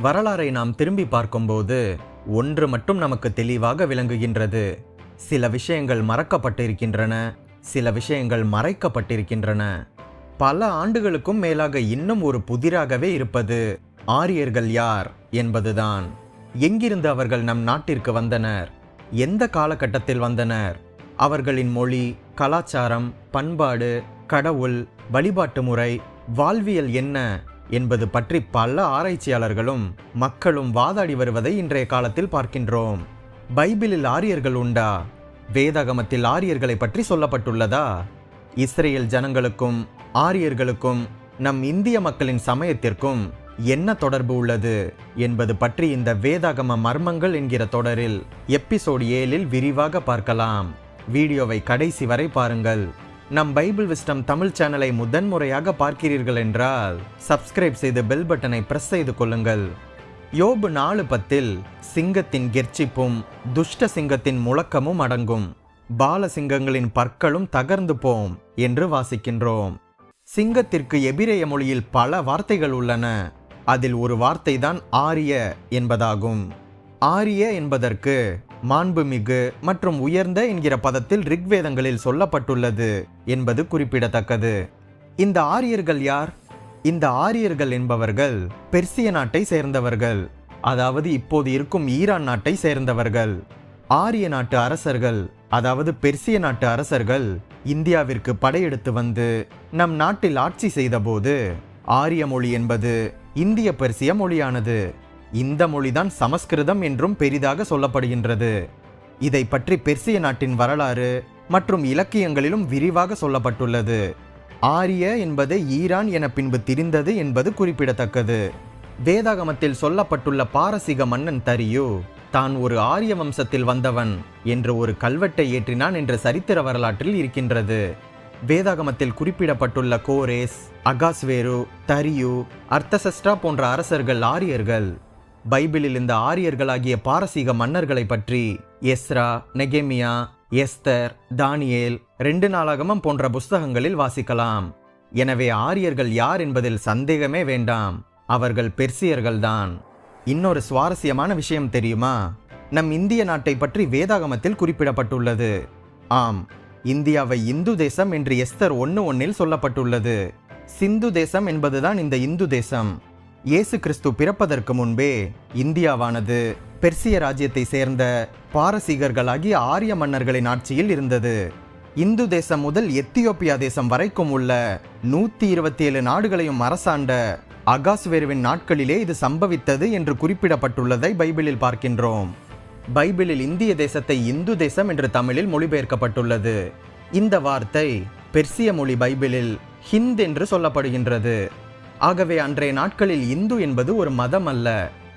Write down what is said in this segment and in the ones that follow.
வரலாறை நாம் திரும்பி பார்க்கும்போது ஒன்று மட்டும் நமக்கு தெளிவாக விளங்குகின்றது. சில விஷயங்கள் மறக்கப்பட்டிருக்கின்றன சில விஷயங்கள் மறைக்கப்பட்டிருக்கின்றன. பல ஆண்டுகளுக்கும் மேலாக இன்னும் ஒரு புதிராகவே இருப்பது ஆரியர்கள் யார் என்பதுதான். எங்கிருந்து அவர்கள் நம் நாட்டிற்கு வந்தனர்? எந்த காலகட்டத்தில் வந்தனர்? அவர்களின் மொழி கலாச்சாரம் பண்பாடு கடவுள் வழிபாட்டு முறை வாழ்வியல் என்ன? என்பது பற்றி பல ஆராய்ச்சியாளர்களும் மக்களும் வாதாடி வருவதை இன்றைய காலத்தில் பார்க்கின்றோம். பைபிளில் ஆரியர்கள் உண்டா? வேதாகமத்தில் ஆரியர்களை பற்றி சொல்லப்பட்டுள்ளதா? இஸ்ரேல் ஜனங்களுக்கும் ஆரியர்களுக்கும் நம் இந்திய மக்களின் சமயத்திற்கும் என்ன தொடர்பு உள்ளது என்பது பற்றி இந்த வேதாகம மர்மங்கள் என்கிற தொடரில் எபிசோட் ஏழில் விரிவாக பார்க்கலாம். வீடியோவை கடைசி வரை பாருங்கள். நம் பைபிள் விஸ்டம் தமிழ் சேனலை முதன்முறையாக பார்க்கிறீர்கள் என்றால் சப்ஸ்கிரைப் செய்து பெல் பட்டனை பிரஸ் செய்து கொள்ளுங்கள். யோபு நாலு பத்தில் சிங்கத்தின் கெர்ச்சிப்பும் துஷ்ட சிங்கத்தின் முழக்கமும் அடங்கும். பால சிங்கங்களின் பற்களும் தகர்ந்து போம் என்று வாசிக்கின்றோம். சிங்கத்திற்கு எபிரேய மொழியில் பல வார்த்தைகள் உள்ளன. அதில் ஒரு வார்த்தை தான் ஆரிய என்பதாகும். ஆரிய என்பதற்கு மாண்புமிகு மற்றும் உயர்ந்த என்கிற பதத்தில் ரிக்வேதங்களில் சொல்லப்பட்டுள்ளது என்பது குறிப்பிடத்தக்கது. இந்த ஆரியர்கள் யார்? இந்த ஆரியர்கள் என்பவர்கள் பெர்சிய நாட்டை சேர்ந்தவர்கள். அதாவது இப்போது இருக்கும் ஈரான் நாட்டை சேர்ந்தவர்கள். ஆரிய நாட்டு அரசர்கள் அதாவது பெர்சிய நாட்டு அரசர்கள் இந்தியாவிற்கு படையெடுத்து வந்து நம் நாட்டில் ஆட்சி செய்தபோது ஆரிய மொழி என்பது இந்திய பெர்சிய மொழியானது. இந்த மொழிதான் சமஸ்கிருதம் என்றும் பெரிதாக சொல்லப்படுகின்றது. இதை பற்றி பெர்சிய நாட்டின் வரலாறு மற்றும் இலக்கியங்களிலும் விரிவாக சொல்லப்பட்டுள்ளது. ஆரிய என்பது ஈரான் என பின்பு திரிந்தது என்பது குறிப்பிடத்தக்கது. வேதாகமத்தில் சொல்லப்பட்டுள்ள பாரசீக மன்னன் தரியு தான் ஒரு ஆரிய வம்சத்தில் வந்தவன் என்று ஒரு கல்வெட்டை ஏற்றினான் என்ற சரித்திர வரலாற்றில் இருக்கின்றது. வேதாகமத்தில் குறிப்பிடப்பட்டுள்ள கோரேஸ் அகாஸ்வேரு தரியு அர்த்தசஸ்ட்ரா போன்ற அரசர்கள் ஆரியர்கள் பைபிளில் இந்த ஆரியர்களாகிய பாரசீக மன்னர்களை பற்றி எஸ்ரா நெகேமியா எஸ்தர் தானியேல் ரெண்டு நாளாகமம் போன்ற புஸ்தகங்களில் வாசிக்கலாம். எனவே ஆரியர்கள் யார் என்பதில் சந்தேகமே வேண்டாம். அவர்கள் பெர்சியர்கள்தான். இன்னொரு சுவாரஸ்யமான விஷயம் தெரியுமா? நம் இந்திய நாட்டை பற்றி வேதாகமத்தில் குறிப்பிடப்பட்டுள்ளது. ஆம் இந்தியாவை இந்து தேசம் என்று எஸ்தர் ஒன்று ஒன்னில் சொல்லப்பட்டுள்ளது. சிந்து தேசம் என்பதுதான் இந்த இந்து தேசம். இயேசு கிறிஸ்து பிறப்பதற்கு முன்பே இந்தியாவானது பெர்சிய ராஜ்யத்தை சேர்ந்த பாரசீகர்களாகிய ஆரிய மன்னர்களின் ஆட்சியில் இருந்தது. இந்து தேசம் முதல் எத்தியோப்பியா தேசம் வரைக்கும் உள்ள நூத்தி இருபத்தி ஏழு நாடுகளையும் அரசாண்ட அகாஸ்வேருவின் நாட்களிலே இது சம்பவித்தது என்று குறிப்பிடப்பட்டுள்ளதை பைபிளில் பார்க்கின்றோம். பைபிளில் இந்திய தேசத்தை இந்து தேசம் என்று தமிழில் மொழிபெயர்க்கப்பட்டுள்ளது. இந்த வார்த்தை பெர்சிய மொழி பைபிளில் ஹிந்த் என்று சொல்லப்படுகின்றது. ஆகவே அன்றைய நாட்களில் இந்து என்பது ஒரு மதம் அல்ல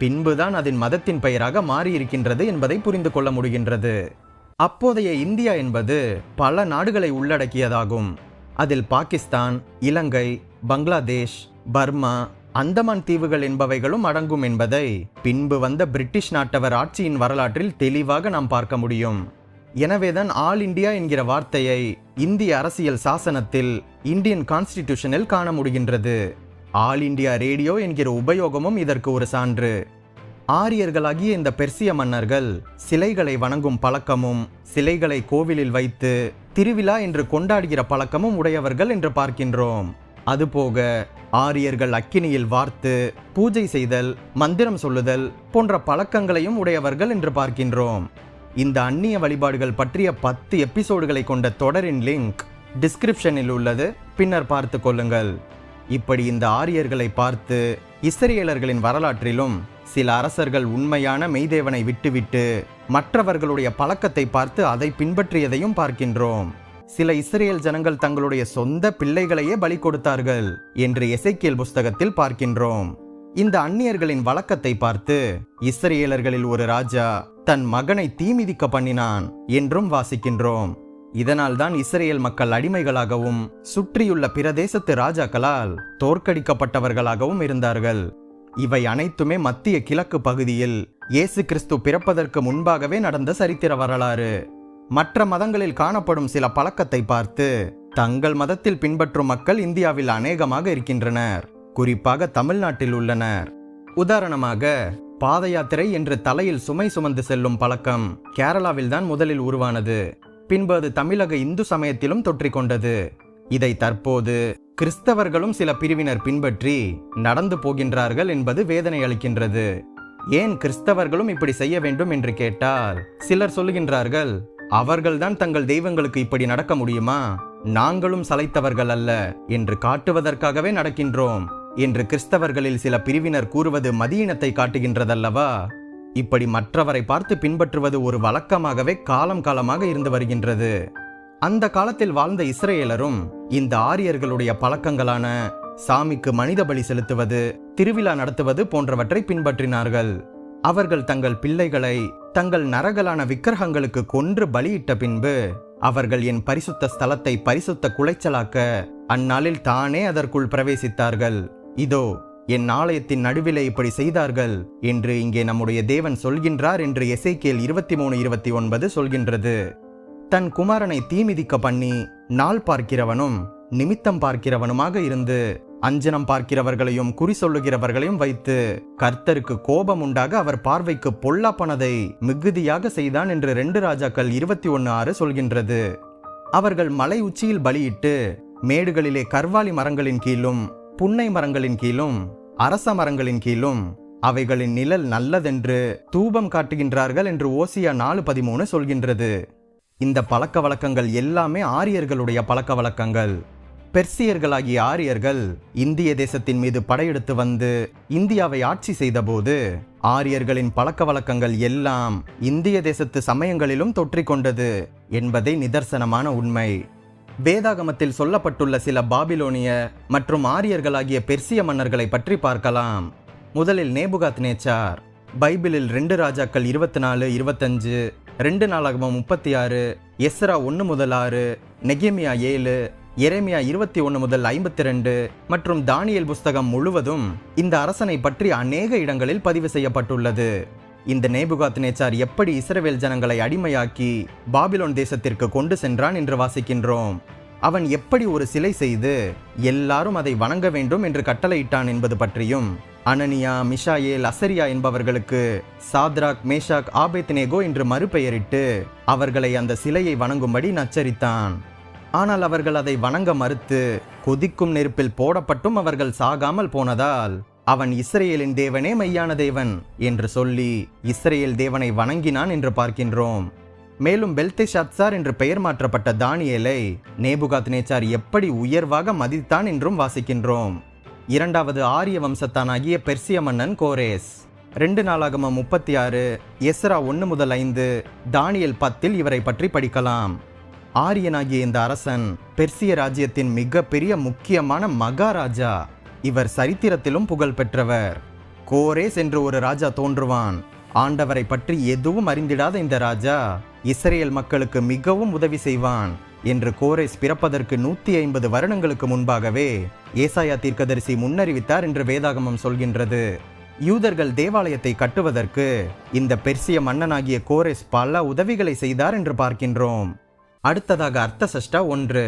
பின்புதான் அதன் மதத்தின் பெயராக மாறியிருக்கின்றது என்பதை புரிந்து கொள்ள முடிகின்றது. அப்போதைய இந்தியா என்பது பல நாடுகளை உள்ளடக்கியதாகும். அதில் பாகிஸ்தான் இலங்கை பங்களாதேஷ் பர்மா அந்தமான் தீவுகள் என்பவைகளும் அடங்கும் என்பதை பின்பு வந்த பிரிட்டிஷ் நாட்டவர் ஆட்சியின் வரலாற்றில் தெளிவாக நாம் பார்க்க முடியும். எனவேதான் ஆல் இந்தியா என்கிற வார்த்தையை இந்திய அரசியல் சாசனத்தில் இந்தியன் கான்ஸ்டிடியூஷனில் காண முடிகின்றது. ஆல் இந்தியா ரேடியோ என்கிற உபயோகமும் இதற்கு ஒரு சான்று. ஆரியர்களாகிய இந்த பெர்சிய மன்னர்கள் சிலைகளை வணங்கும் பழக்கமும் சிலைகளை கோவிலில் வைத்து திருவிழா என்று கொண்டாடுகிற பழக்கமும் உடையவர்கள் என்று பார்க்கின்றோம். அதுபோக ஆரியர்கள் அக்கினியில் வார்த்து பூஜை செய்தல் மந்திரம் சொல்லுதல் போன்ற பழக்கங்களையும் உடையவர்கள் என்று பார்க்கின்றோம். இந்த அந்நிய வழிபாடுகள் பற்றிய பத்து எபிசோடுகளை கொண்ட தொடரின் லிங்க் டிஸ்கிரிப்ஷனில் உள்ளது. பின்னர் பார்த்து கொள்ளுங்கள். இப்படி இந்த ஆரியர்களை பார்த்து இஸ்ரேலர்களின் வரலாற்றிலும் சில அரசர்கள் உண்மையான மெய்தேவனை விட்டுவிட்டு மற்றவர்களுடைய பழக்கத்தை பார்த்து அதை பின்பற்றியதையும் பார்க்கின்றோம். சில இஸ்ரேல் ஜனங்கள் தங்களுடைய சொந்த பிள்ளைகளையே பலி கொடுத்தார்கள் என்று எசைக்கியல் புஸ்தகத்தில் பார்க்கின்றோம். இந்த அந்நியர்களின் வழக்கத்தை பார்த்து இஸ்ரேலர்களில் ஒரு ராஜா தன் மகனை தீமிதிக்க பண்ணினான் என்றும் வாசிக்கின்றோம். இதனால்தான் இஸ்ரேல் மக்கள் அடிமைகளாகவும் சுற்றியுள்ள பிரதேசத்து ராஜாக்களால் தோற்கடிக்கப்பட்டவர்களாகவும் இருந்தார்கள். இவை அனைத்துமே மத்திய கிழக்கு பகுதியில் இயேசு கிறிஸ்து பிறப்பதற்கு முன்பாகவே நடந்த சரித்திர வரலாறு. மற்ற மதங்களில் காணப்படும் சில பழக்கத்தை பார்த்து தங்கள் மதத்தில் பின்பற்றும் மக்கள் இந்தியாவில் அநேகமாக இருக்கின்றனர். குறிப்பாக தமிழ்நாட்டில் உள்ளனர். உதாரணமாக பாத யாத்திரை என்று தலையில் சுமை சுமந்து செல்லும் பழக்கம் கேரளாவில்தான் முதலில் உருவானது. பின்பு அது தமிழக இந்து சமயத்திலும் தொற்றிக்கொண்டது. இதை தற்போது கிறிஸ்தவர்களும் சில பிரிவினர் பின்பற்றி நடந்து போகின்றார்கள் என்பது வேதனை அளிக்கின்றது. ஏன் கிறிஸ்தவர்களும் இப்படி செய்ய வேண்டும் என்று கேட்டால் சிலர் சொல்லுகின்றார்கள் அவர்கள்தான் தங்கள் தெய்வங்களுக்கு இப்படி நடக்க முடியுமா? நாங்களும் சலைத்தவர்கள் அல்ல என்று காட்டுவதற்காகவே நடக்கின்றோம் என்று கிறிஸ்தவர்களில் சில பிரிவினர் கூறுவது மதியினத்தை காட்டுகின்றதல்லவா? இப்படி மற்றவரை பார்த்து பின்பற்றுவது ஒரு வழக்கமாகவே காலம் காலமாக இருந்து வருகின்றது. அந்த காலத்தில் வாழ்ந்த இஸ்ரேலரும் இந்த ஆரியர்களுடைய பழக்கங்களான சாமிக்கு மனித பலி செலுத்துவது திருவிழா நடத்துவது போன்றவற்றை பின்பற்றினார்கள். அவர்கள் தங்கள் பிள்ளைகளை தங்கள் நரகலான விக்கிரகங்களுக்கு கொன்று பலியிட்ட பின்பு அவர்கள் என் பரிசுத்த ஸ்தலத்தை பரிசுத்த குலைச்சலாக்க அந்நாளில் தானே அதற்குள் பிரவேசித்தார்கள். இதோ என் ஆலயத்தின் நடுவிலே இப்படி செய்தார்கள் என்று இங்கே நம்முடைய தேவன் சொல்கின்றார் என்று எசைக்கேல் இருபத்தி மூணு இருபத்தி ஒன்பது சொல்கின்றது. தன் குமாரனை தீமிதிக்க பண்ணி நாள் பார்க்கிறவனும் நிமித்தம் பார்க்கிறவனுமாக இருந்து அஞ்சனம் பார்க்கிறவர்களையும் குறி சொல்லுகிறவர்களையும் வைத்து கர்த்தருக்கு கோபம் உண்டாக அவர் பார்வைக்கு பொல்லாப்பனதை மிகுதியாக செய்தான் என்று ரெண்டு ராஜாக்கள் இருபத்தி ஒன்னு ஆறு சொல்கின்றது. அவர்கள் மலை உச்சியில் பலியிட்டு மேடுகளிலே கர்வாலி மரங்களின் கீழும் புன்னை மரங்களின் கீழும் அரச மரங்களின் கீழும் அவைகளின் நிழல் நல்லதென்று தூபம் காட்டுகின்றார்கள் என்று ஓசியா நாலு பதிமூணு சொல்கின்றது. இந்த பழக்க வழக்கங்கள் எல்லாமே ஆரியர்களுடைய பழக்க வழக்கங்கள். பெர்சியர்களாகிய ஆரியர்கள் இந்திய தேசத்தின் மீது படையெடுத்து வந்து இந்தியாவை ஆட்சி செய்தபோது ஆரியர்களின் பழக்க வழக்கங்கள் எல்லாம் இந்திய தேசத்து சமயங்களிலும் தொற்றிக்கொண்டது என்பதே நிதர்சனமான உண்மை. வேதாகமத்தில் சொல்லப்பட்டுள்ள சில பாபிலோனிய மற்றும் ஆரியர்களாகிய பெர்சிய மன்னர்களை பற்றி பார்க்கலாம். முதலில் நேபுகாத் நேச்சார் பைபிளில் ரெண்டு ராஜாக்கள் இருபத்தி நாலு இருபத்தஞ்சு ரெண்டு நாளாகமம் முப்பத்தி ஆறு எஸ்ரா ஒன்று முதல் ஆறு நெகேமியா ஏழு எரேமியா இருபத்தி ஒன்று முதல் ஐம்பத்தி ரெண்டு மற்றும் தானியல் புஸ்தகம் முழுவதும் இந்த அரசனை பற்றி அநேக இடங்களில் பதிவு செய்யப்பட்டுள்ளது. இந்த நேபுகாத் நேச்சார் எப்படி இஸ்ரவேல் ஜனங்களை அடிமையாக்கி பாபிலோன் தேசத்திற்கு கொண்டு சென்றான் என்று வாசிக்கின்றோம். அவன் எப்படி ஒரு சிலை செய்து எல்லாரும் அதை வணங்க வேண்டும் என்று கட்டளையிட்டான் என்பது பற்றியும் அனனியா மிஷாயேல் அசரியா என்பவர்களுக்கு சாத்ராக் மேஷாக் ஆபேத்னேகோ என்று மறுபெயரிட்டு அவர்களை அந்த சிலையை வணங்கும்படி நச்சரித்தான். ஆனால் அவர்கள் அதை வணங்க மறுத்து கொதிக்கும் நெருப்பில் போடப்பட்டும் அவர்கள் சாகாமல் போனதால் அவன் இஸ்ரேலின் தேவனே மெய்யான தேவன் என்று சொல்லி இஸ்ரேல் தேவனை வணங்கினான் என்று பார்க்கின்றோம். மேலும் பெல்தேஷாத்சார் என்று பெயர் மாற்றப்பட்ட தானியலை நேபுகாத் நேச்சார் எப்படி உயர்வாக மதித்தான் என்றும் வாசிக்கின்றோம். இரண்டாவது ஆரிய வம்சத்தானாகிய பெர்சிய மன்னன் கோரேஸ். ரெண்டு நாளாகம முப்பத்தி ஆறு எஸ்ரா ஒன்று முதல் ஐந்து தானியல் பத்தில் இவரை பற்றி படிக்கலாம். ஆரியனாகிய இந்த அரசன் பெர்சிய ராஜ்யத்தின் மிகப்பெரிய முக்கியமான மகாராஜா. இவர் சரித்திரத்திலும் புகழ் பெற்றவர். கோரேஸ் என்று ஒரு ராஜா தோன்றுவான். ஆண்டவரை பற்றி எதுவும் அறிந்திடாத இந்த ராஜா இஸ்ரேல் மக்களுக்கு மிகவும் உதவி செய்வான் என்று கோரேஸ் பிறப்பதற்கு நூத்தி ஐம்பது வருடங்களுக்கு முன்பாகவே ஏசாயா தீர்க்கதரிசி முன்னறிவித்தார் என்று வேதாகமம் சொல்கின்றது. யூதர்கள் தேவாலயத்தை கட்டுவதற்கு இந்த பெர்சிய மன்னனாகிய கோரேஸ் பல உதவிகளை செய்தார் என்று பார்க்கின்றோம். அடுத்ததாக அர்த்தசஷ்டா ஒன்று.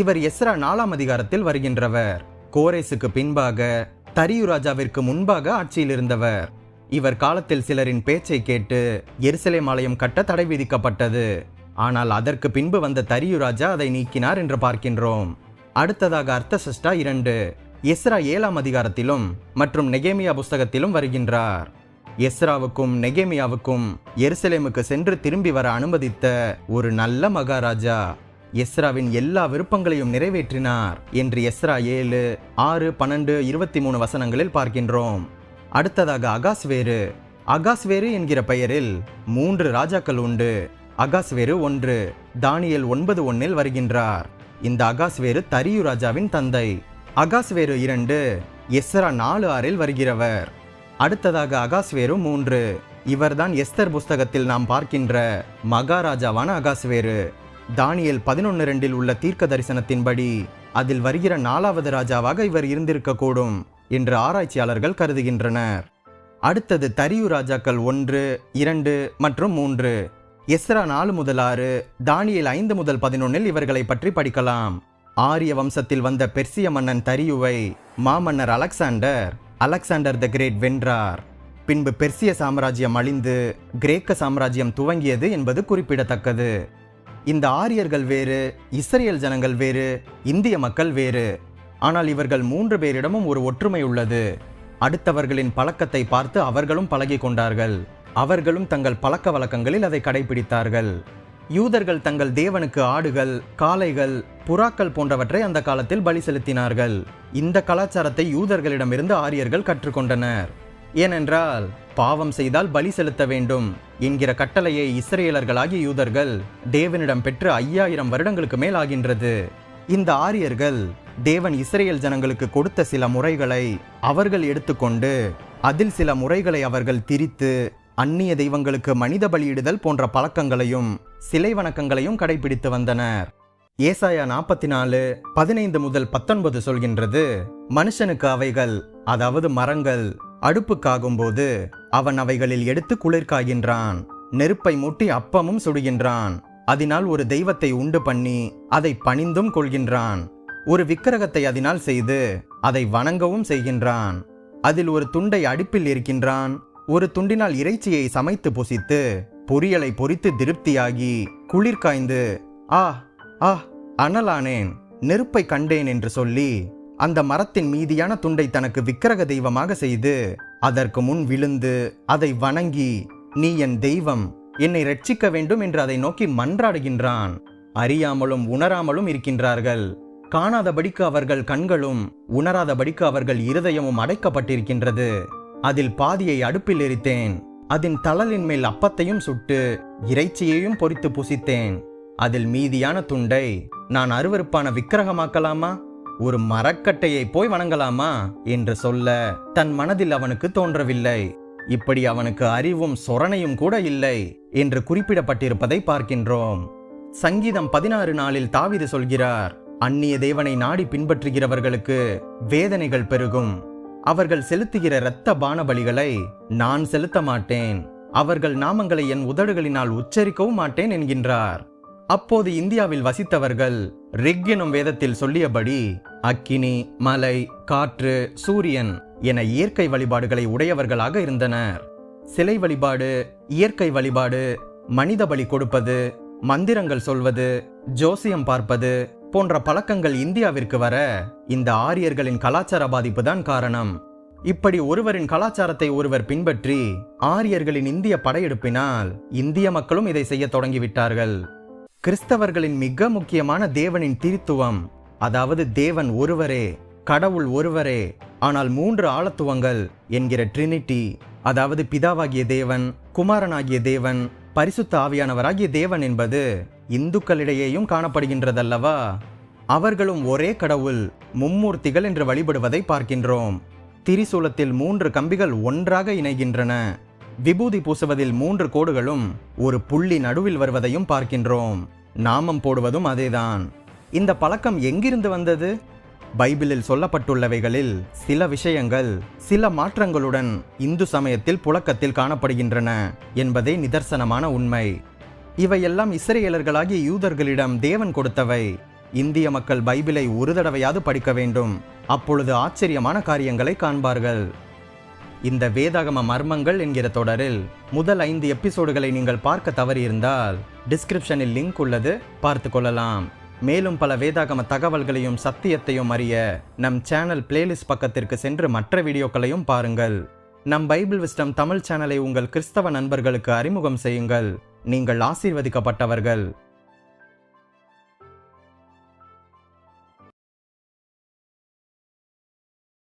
இவர் எஸ்ரா நாலாம் அதிகாரத்தில் வருகின்றவர். கோரேசுக்கு பின்பாக தரியு ராஜாவிற்கு முன்பாக ஆட்சியில் இருந்தவர் இவர் காலத்தில் சிலரின் பேச்சை கேட்டு எருசலேம் ஆலயம் கட்ட தடை விதிக்கப்பட்டது. ஆனால் அதற்கு பின்பு வந்த தரியு ராஜா அதை நீக்கினார் என்று பார்க்கின்றோம். அடுத்ததாக அர்த்தசஷ்டா இரண்டு எஸ்ரா ஏழாம் அதிகாரத்திலும் மற்றும் நெகேமியா புஸ்தகத்திலும் வருகின்றார். எஸ்ராவுக்கும் நெகேமியாவுக்கும் எருசலேமுக்கு சென்று திரும்பி வர அனுமதித்த ஒரு நல்ல மகாராஜா. எஸ்ராவின் எல்லா விருப்பங்களையும் நிறைவேற்றினார் என்று எஸ்ரா ஏழு ஆறு பன்னெண்டு இருபத்தி மூணு வசனங்களில் பார்க்கின்றோம். அடுத்ததாக அகாஸ்வேரு. அகாஸ்வேரு என்கிற பெயரில் மூன்று ராஜாக்கள் உண்டு. அகாஸ்வேரு ஒன்று தானியல் ஒன்பது ஒன்னில் வருகின்றார். இந்த அகாஸ்வேரு தரியு ராஜாவின் தந்தை. அகாஸ்வேரு இரண்டு எஸ்ரா நாலு ஆறில் வருகிறவர். அடுத்ததாக அகாஸ்வேரு மூன்று இவர்தான் எஸ்தர் புஸ்தகத்தில் நாம் பார்க்கின்ற மகாராஜாவான அகாஸ்வேரு. தானியல் பதினொன்று ரெண்டில் உள்ள தீர்க்க தரிசனத்தின்படி அதில் வருகிற நாலாவது ராஜாவாக இவர் இருந்திருக்கக்கூடும் என்று ஆராய்ச்சியாளர்கள் கருதுகின்றனர். அடுத்தது தரியு ராஜாக்கள் ஒன்று இரண்டு மற்றும் மூன்று. எஸ்ரா நாலு முதல் ஆறு தானியல் ஐந்து முதல் பதினொன்னில் இவர்களை பற்றி படிக்கலாம். ஆரிய வம்சத்தில் வந்த பெர்சிய மன்னன் தரியுவை மாமன்னர் அலெக்சாண்டர் அலெக்சாண்டர் த கிரேட் வென்றார். பின்பு பெர்சிய சாம்ராஜ்யம் அழிந்து கிரேக்க சாம்ராஜ்யம் துவங்கியது என்பது குறிப்பிடத்தக்கது. இந்த ஆரியர்கள் வேறு இஸ்ரேல் ஜனங்கள் வேறு இந்திய மக்கள் வேறு. ஆனால் இவர்கள் மூன்று பேரிடமும் ஒரு ஒற்றுமை உள்ளது. அடுத்தவர்களின் பழக்கத்தை பார்த்து அவர்களும் பழகி கொண்டார்கள். அவர்களும் தங்கள் பழக்க வழக்கங்களில் அதை கடைபிடித்தார்கள். யூதர்கள் தங்கள் தேவனுக்கு ஆடுகள் காளைகள் புறாக்கள் போன்றவற்றை அந்த காலத்தில் பலி செலுத்தினார்கள். இந்த கலாச்சாரத்தை யூதர்களிடமிருந்து ஆரியர்கள் கற்றுக்கொண்டனர். ஏனென்றால் பாவம் செய்தால் பலி செலுத்த வேண்டும் என்கிற கட்டளையை இஸ்ரேலர்களாகிய யூதர்கள் தேவனிடம் பெற்று ஐயாயிரம் வருடங்களுக்கு மேல் ஆகின்றது. இந்த ஆரியர்கள் தேவன் இஸ்ரேல் ஜனங்களுக்கு கொடுத்த சில முறைகளை அவர்கள் எடுத்துக்கொண்டு அதில் சில முறைகளை அவர்கள் திரித்து அந்நிய தெய்வங்களுக்கு மனித பலியிடுதல் போன்ற பழக்கங்களையும் சிலை வணக்கங்களையும் கடைபிடித்து வந்தனர். ஏசாயா நாற்பத்தி நாலு பதினைந்து முதல் பத்தொன்பது சொல்கின்றது மனுஷனுக்கு அவைகள் அதாவது மரங்கள் அடுப்புக்காகும்போது அவன் அவைகளில் எடுத்து குளிர்காகின்றான். நெருப்பை மூட்டி அப்பமும் சுடுகின்றான். அதனால் ஒரு தெய்வத்தை உண்டு பண்ணி அதை பணிந்தும் கொள்கின்றான். ஒரு விக்கிரகத்தை அதனால் செய்து அதை வணங்கவும் செய்கின்றான். அதில் ஒரு துண்டை அடுப்பில் இருக்கின்றான் ஒரு துண்டினால் இறைச்சியை சமைத்து புசித்து பொரியலை பொறித்து திருப்தியாகி குளிர்காய்ந்து ஆ ஆ அனலானேன் நெருப்பை கண்டேன் என்று சொல்லி அந்த மரத்தின் மீதியான துண்டை தனக்கு விக்கிரக தெய்வமாக செய்து அதற்கு முன் விழுந்து அதை வணங்கி நீ என் தெய்வம் என்னை ரட்சிக்க வேண்டும் என்று அதை நோக்கி மன்றாடுகின்றான். அறியாமலும் உணராமலும் இருக்கின்றார்கள். காணாதபடிக்கு அவர்கள் கண்களும் உணராதபடிக்கு அவர்கள் இருதயமும் அடைக்கப்பட்டிருக்கின்றது. அதில் பாதியை அடுப்பில் எரித்தேன். அதன் தளலின் மேல் அப்பத்தையும் சுட்டு இறைச்சியையும் பொறித்து புசித்தேன். அதில் மீதியான துண்டை நான் அருவருப்பான விக்கிரகமாக்கலாமா? ஒரு மரக்கட்டையை போய் வணங்கலாமா? என்று சொல்ல தன் மனதில் அவனுக்கு தோன்றவில்லை. இப்படி அவனுக்கு அறிவும் சொரணையும் கூட இல்லை என்று குறிப்பிடப்பட்டிருப்பதை பார்க்கின்றோம். சங்கீதம் பதினாறு நாளில் தாவிது சொல்கிறார் அந்நிய தேவனை நாடி பின்பற்றுகிறவர்களுக்கு வேதனைகள் பெருகும். அவர்கள் செலுத்துகிற இரத்த பான பலிகளை நான் செலுத்த மாட்டேன். அவர்கள் நாமங்களை என் உதடுகளினால் உச்சரிக்கவும் மாட்டேன் என்கின்றார். அப்போது இந்தியாவில் வசித்தவர்கள் ரிக் எனும் வேதத்தில் சொல்லியபடி அக்கினி மலை காற்று சூரியன் என இயற்கை வழிபாடுகளை உடையவர்களாக இருந்தனர். சிலை வழிபாடு இயற்கை வழிபாடு மனித பலி கொடுப்பது மந்திரங்கள் சொல்வது ஜோசியம் பார்ப்பது போன்ற பழக்கங்கள் இந்தியாவிற்கு வர இந்த ஆரியர்களின் கலாச்சார பாதிப்பு தான் காரணம். இப்படி ஒருவரின் கலாச்சாரத்தை ஒருவர் பின்பற்றி ஆரியர்களின் இந்திய படையெடுப்பினால் இந்திய மக்களும் இதை செய்ய தொடங்கிவிட்டார்கள். கிறிஸ்தவர்களின் மிக முக்கியமான தேவனின் திருத்துவம் அதாவது தேவன் ஒருவரே கடவுள் ஒருவரே ஆனால் மூன்று ஆழத்துவங்கள் என்கிற ட்ரினிட்டி அதாவது பிதாவாகிய தேவன் குமாரனாகிய தேவன் பரிசுத்த ஆவியானவராகிய தேவன் என்பது இந்துக்களிடையேயும் காணப்படுகின்றதல்லவா? அவர்களும் ஒரே கடவுள் மும்மூர்த்திகள் என்று வழிபடுவதை பார்க்கின்றோம். திரிசூலத்தில் மூன்று கம்பிகள் ஒன்றாக இணைகின்றன. விபூதி பூசுவதில் மூன்று கோடுகளும் ஒரு புள்ளி நடுவில் வருவதையும் பார்க்கின்றோம். நாமம் போடுவதும் அதேதான். இந்த பழக்கம் எங்கிருந்து வந்தது? பைபிளில் சொல்லப்பட்டுள்ளவைகளில் சில விஷயங்கள் சில மாற்றங்களுடன் இந்து சமயத்தில் புழக்கத்தில் காணப்படுகின்றன என்பதே நிதர்சனமான உண்மை. இவையெல்லாம் இஸ்ரேலர்களாகிய யூதர்களிடம் தேவன் கொடுத்தவை. இந்திய மக்கள் பைபிளை ஒரு தடவையாவது படிக்க வேண்டும். அப்பொழுது ஆச்சரியமான காரியங்களை காண்பார்கள். இந்த வேதாகம மர்மங்கள் என்கிற தொடரில் முதல் ஐந்து எபிசோடுகளை நீங்கள் பார்க்க தவறியிருந்தால் டிஸ்கிரிப்ஷனில் லிங்க் உள்ளது. பார்த்து கொள்ளலாம். மேலும் பல வேதாகம தகவல்களையும் சத்தியத்தையும் அறிய நம் சேனல் பிளேலிஸ்ட் பக்கத்திற்கு சென்று மற்ற வீடியோக்களையும் பாருங்கள். நம் பைபிள் விஸ்டம் தமிழ் சேனலை உங்கள் கிறிஸ்தவ நண்பர்களுக்கு அறிமுகம் செய்யுங்கள். நீங்கள் ஆசீர்வதிக்கப்பட்டவர்கள்.